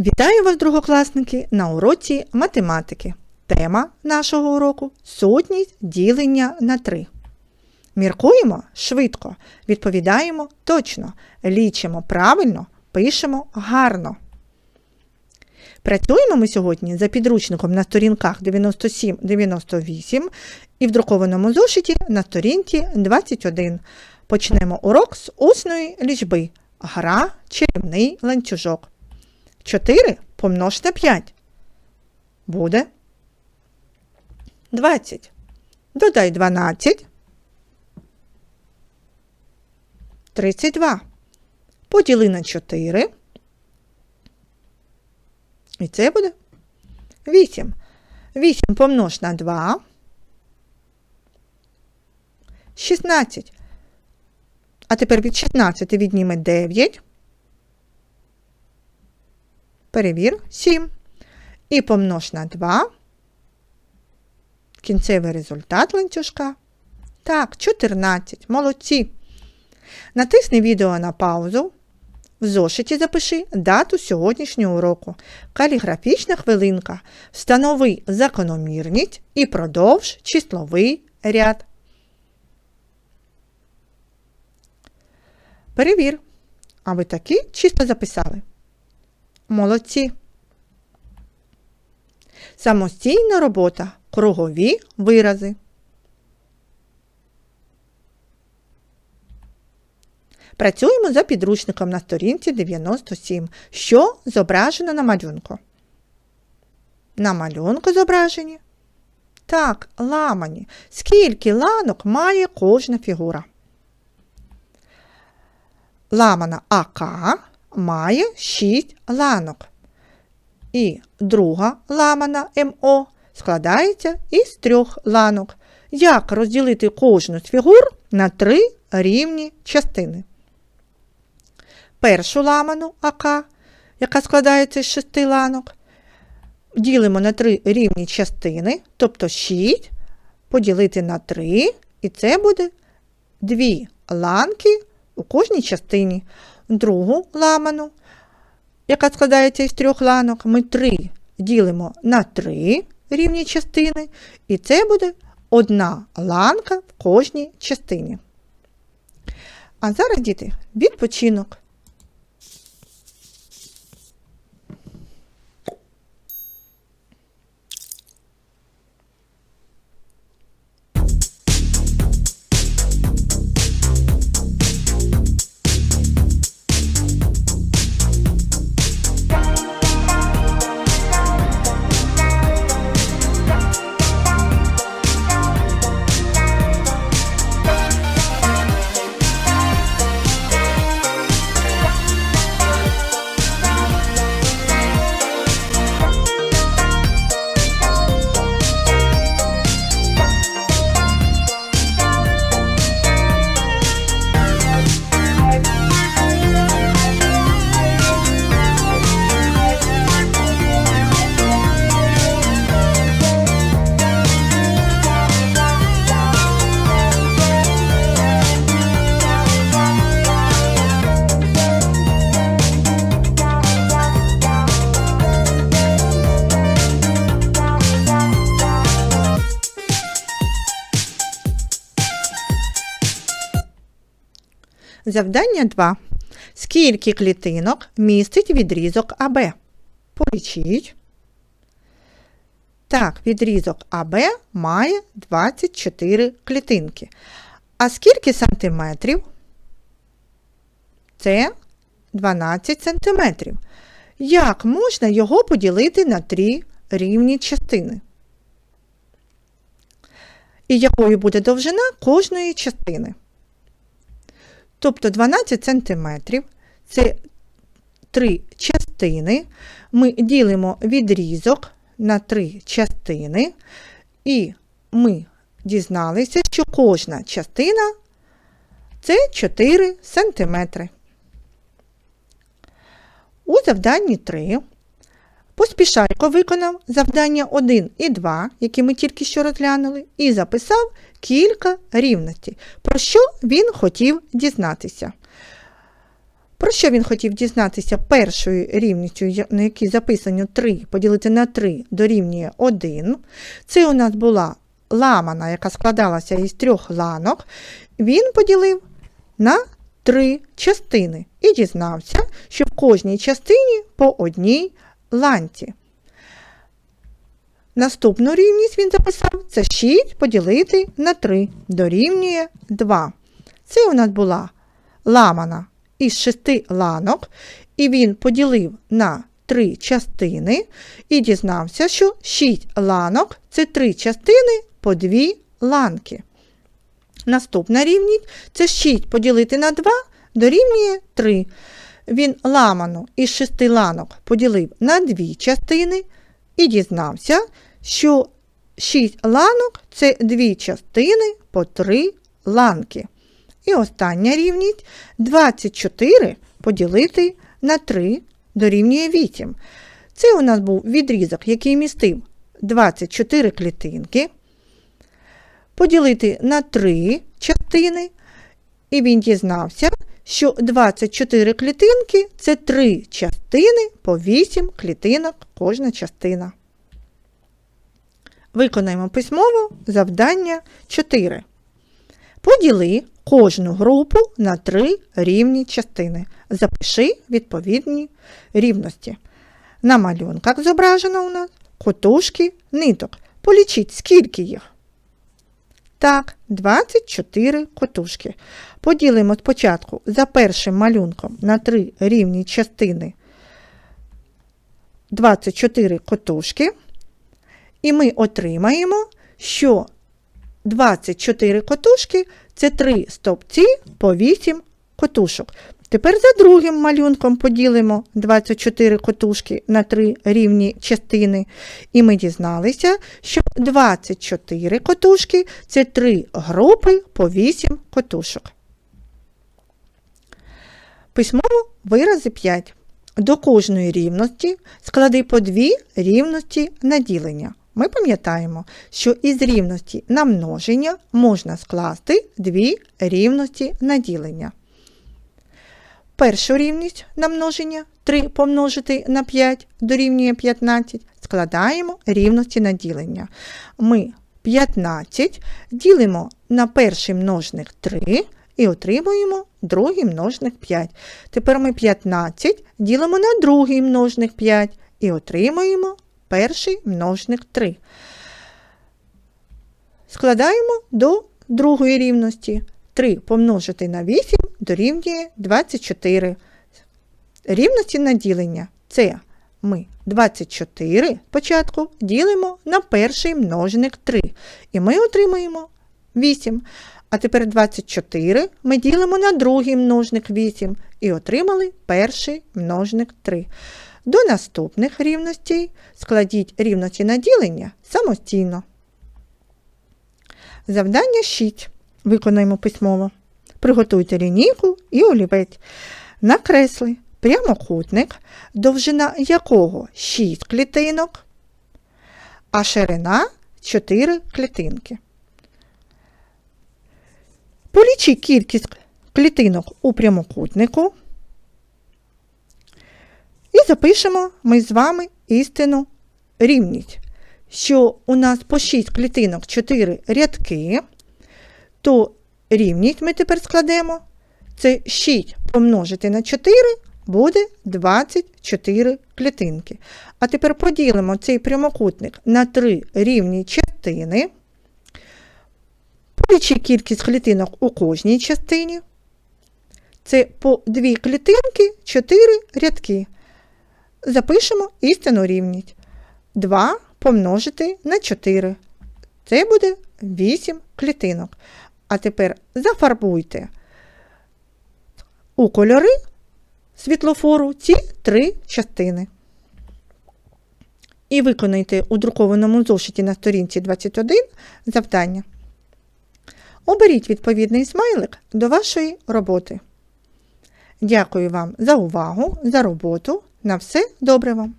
Вітаю вас, другокласники, на уроці математики. Тема нашого уроку сутність ділення на 3. Міркуємо швидко, відповідаємо точно, лічимо правильно, пишемо гарно. Працюємо ми сьогодні за підручником на сторінках 97-98 і в друкованому зошиті на сторінці 21. Почнемо урок з усної лічби. Гра чарівний ланцюжок. 4 помнож на 5. Буде 20. Додай 12. 32. Поділи на 4. І це буде 8. 8 помнож на 2. 16. А тепер від 16 відніме 9. Перевір 7. І помнож на 2. Кінцевий результат ланцюжка. Так, 14. Молодці. Натисни відео на паузу. В зошиті запиши дату сьогоднішнього уроку. Каліграфічна хвилинка. Встанови закономірність і продовж числовий ряд. Перевір. А ви такі чисто записали? Молодці. Самостійна робота. Кругові вирази. Працюємо за підручником на сторінці 97. Що зображено на малюнку? На малюнку зображені? Так, ламані. Скільки ланок має кожна фігура? Ламана АК має 6 ланок. І друга ламана МО складається із трьох ланок. Як розділити кожну з фігур на три рівні частини? Першу ламану АК, яка складається з шести ланок, ділимо на три рівні частини, тобто 6 поділити на 3, і це буде дві ланки у кожній частині. Другу ламану, яка складається із трьох ланок, ми 3 ділимо на 3 рівні частини, і це буде одна ланка в кожній частині. А зараз, діти, відпочинок. Завдання 2. Скільки клітинок містить відрізок АБ? Полічіть. Так, відрізок АБ має 24 клітинки. А скільки сантиметрів? Це 12 сантиметрів. Як можна його поділити на три рівні частини? І якою буде довжина кожної частини? Тобто 12 см це три частини. Ми ділимо відрізок на три частини, і ми дізналися, що кожна частина це 4 см. У завданні 3 поспішайко виконав завдання 1 і 2, які ми тільки що розглянули, і записав кілька рівностей, про що він хотів дізнатися. Про що він хотів дізнатися першою рівністю, на якій записано 3, поділити на 3 дорівнює 1. Це у нас була ламана, яка складалася із трьох ланок. Він поділив на три частини і дізнався, що в кожній частині по одній ланці. Наступну рівність він записав це 6 поділити на 3 дорівнює 2. Це у нас була ламана із шести ланок, і він поділив на три частини і дізнався, що 6 ланок це три частини по дві ланки. Наступна рівність це 6 поділити на 2 дорівнює 3. Він ламану із шести ланок поділив на дві частини і дізнався, що 6 ланок це дві частини по 3 ланки. І остання рівність 24 поділити на 3 дорівнює 8. Це у нас був відрізок, який містив 24 клітинки. Поділити на 3 частини, і він дізнався, що 24 клітинки це 3 частини по 8 клітинок кожна частина. Виконаємо письмово завдання 4. Поділи кожну групу на три рівні частини. Запиши відповідні рівності. На малюнках зображено у нас котушки ниток. Полічіть, скільки їх. Так, 24 котушки. Поділимо спочатку за першим малюнком на три рівні частини 24 котушки. І ми отримаємо, що 24 котушки це 3 стовпці по 8 котушок. Тепер за другим малюнком поділимо 24 котушки на 3 рівні частини. І ми дізналися, що 24 котушки це 3 групи по 8 котушок. Письмово вирази 5. До кожної рівності склади по дві рівності на ділення. Ми пам'ятаємо, що із рівності на множення можна скласти дві рівності на ділення. Першу рівність на множення 3 помножити на 5 дорівнює 15, складаємо рівності на ділення. Ми 15 ділимо на перший множник 3 і отримуємо другий множник 5. Тепер ми 15 ділимо на другий множник 5 і отримуємо перший множник 3. Складаємо до другої рівності. 3 помножити на 8 дорівнює 24. Рівності на ділення це ми 24 спочатку ділимо на перший множник 3. І ми отримуємо 8. А тепер 24 ми ділимо на другий множник 8 і отримали перший множник 3. До наступних рівностей складіть рівності на ділення самостійно. Завдання 6. Виконаємо письмово. Приготуйте лінійку і олівець. Накресли прямокутник, довжина якого 6 клітинок, а ширина 4 клітинки. Полічи кількість клітинок у прямокутнику. І запишемо ми з вами істину рівність, що у нас по 6 клітинок 4 рядки, то рівність ми тепер складемо. Це 6 помножити на 4 буде 24 клітинки. А тепер поділимо цей прямокутник на 3 рівні частини. Полічи кількість клітинок у кожній частині. Це по 2 клітинки 4 рядки. Запишемо істинну рівність. 2 помножити на 4. Це буде 8 клітинок. А тепер зафарбуйте у кольори світлофору ці три частини. І виконайте у друкованому зошиті на сторінці 21 завдання. Оберіть відповідний смайлик до вашої роботи. Дякую вам за увагу, за роботу. На все добре вам!